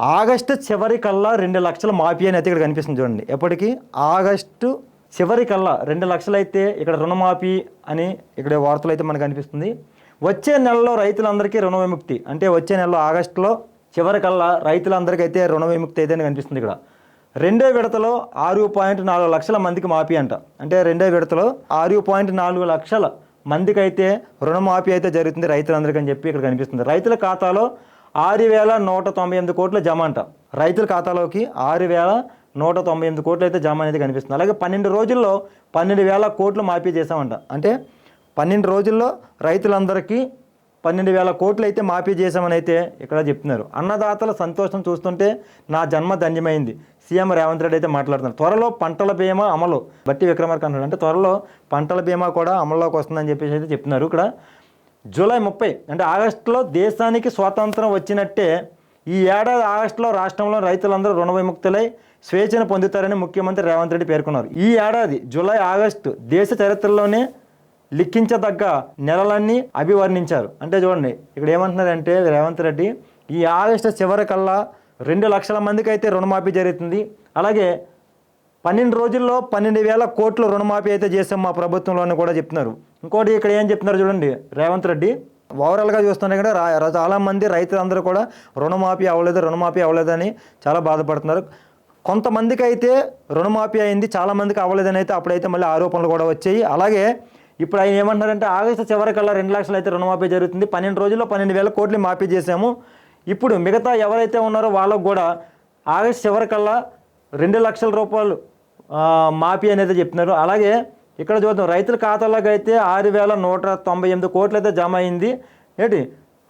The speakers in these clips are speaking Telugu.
ఆగస్టు చివరి కల్లా రెండు లక్షల మాఫీ అని అయితే ఇక్కడ కనిపిస్తుంది చూడండి. ఎప్పటికీ? ఆగస్టు చివరి కల్లా రెండు లక్షలు అయితే ఇక్కడ రుణమాఫీ అని ఇక్కడ వార్తలు అయితే మనకు కనిపిస్తుంది. వచ్చే నెలలో రైతులందరికీ రుణ విముక్తి. అంటే వచ్చే నెలలో ఆగస్టులో చివరి కల్లా రైతులందరికీ అయితే రుణ విముక్తి అయితే కనిపిస్తుంది ఇక్కడ. రెండో విడతలో ఆరు పాయింట్ నాలుగు లక్షల మందికి మాఫీ అంట. అంటే రెండో విడతలో ఆరు పాయింట్ నాలుగు లక్షల మందికి అయితే రుణమాఫీ అయితే జరుగుతుంది రైతులందరికీ అని చెప్పి ఇక్కడ కనిపిస్తుంది. రైతుల ఖాతాలో ఆరు వేల నూట తొంభై ఎనిమిది కోట్లు జమ అంట. రైతుల ఖాతాలోకి ఆరు వేల నూట తొంభై ఎనిమిది కోట్లు అయితే జమ అనేది కనిపిస్తుంది. అలాగే పన్నెండు రోజుల్లో పన్నెండు వేల కోట్లు మాఫీ చేశామంట. అంటే పన్నెండు రోజుల్లో రైతులందరికీ పన్నెండు వేల కోట్లు అయితే మాఫీ చేశామని అయితే ఇక్కడ చెప్తున్నారు. అన్నదాతల సంతోషం చూస్తుంటే నా జన్మ ధన్యమైంది. సీఎం రేవంత్ రెడ్డి అయితే మాట్లాడుతున్నారు. త్వరలో పంటల బీమా అమలు. బట్టి విక్రమార్క అంటున్నారు అంటే త్వరలో పంటల బీమా కూడా అమల్లోకి వస్తుందని చెప్పేసి అయితే చెప్తున్నారు. ఇక్కడ జూలై ముప్పై అంటే ఆగస్టులో దేశానికి స్వాతంత్రం వచ్చినట్టే ఈ ఏడాది ఆగస్టులో రాష్ట్రంలో రైతులందరూ రుణ విముక్తులై స్వేచ్ఛను పొందుతారని ముఖ్యమంత్రి రేవంత్ రెడ్డి పేర్కొన్నారు. ఈ ఏడాది జూలై ఆగస్టు దేశ చరిత్రలోనే లిఖించదగ్గ నెలలన్నీ అభివర్ణించారు. అంటే చూడండి ఇక్కడ ఏమంటున్నారంటే రేవంత్ రెడ్డి ఈ ఆగస్టు చివరి కల్లా రెండు లక్షల మందికి అయితే రుణమాఫీ జరుగుతుంది. అలాగే పన్నెండు రోజుల్లో పన్నెండు వేల కోట్లు రుణమాఫీ అయితే చేసాం మా ప్రభుత్వంలో అని కూడా చెప్తున్నారు. ఇంకోటి ఇక్కడ ఏం చెప్తున్నారు చూడండి రేవంత్ రెడ్డి. ఓవరాల్గా చూస్తుంటే కూడా రా- చాలామంది రైతులందరూ కూడా రుణమాఫీ అవ్వలేదు రుణమాఫీ అవ్వలేదని చాలా బాధపడుతున్నారు. కొంతమందికి అయితే రుణమాఫీ అయింది చాలామందికి అవ్వలేదని అయితే అప్పుడైతే మళ్ళీ ఆరోపణలు కూడా వచ్చాయి. అలాగే ఇప్పుడు ఆయన ఏమంటున్నారంటే ఆగస్టు చివరికల్లా రెండు లక్షలు అయితే రుణమాఫీ జరుగుతుంది పన్నెండు రోజుల్లో పన్నెండు వేల కోట్లు మాఫీ చేశాము. ఇప్పుడు మిగతా ఎవరైతే ఉన్నారో వాళ్ళకు కూడా ఆగస్టు చివరికల్లా రెండు లక్షల రూపాయలు మాఫీ అనేది చెప్తున్నారు అలాగే ఇక్కడ చూద్దాం రైతుల ఖాతాలోకి అయితే ఆరు వేల నూట తొంభై ఎనిమిది కోట్లు అయితే జమ అయింది. ఏంటి?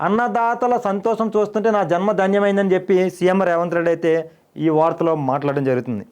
అన్నదాతల సంతోషం చూస్తుంటే నా జన్మ ధన్యమైందని చెప్పి సీఎం రేవంత్ రెడ్డి అయితే ఈ వార్తలో మాట్లాడడం జరుగుతుంది.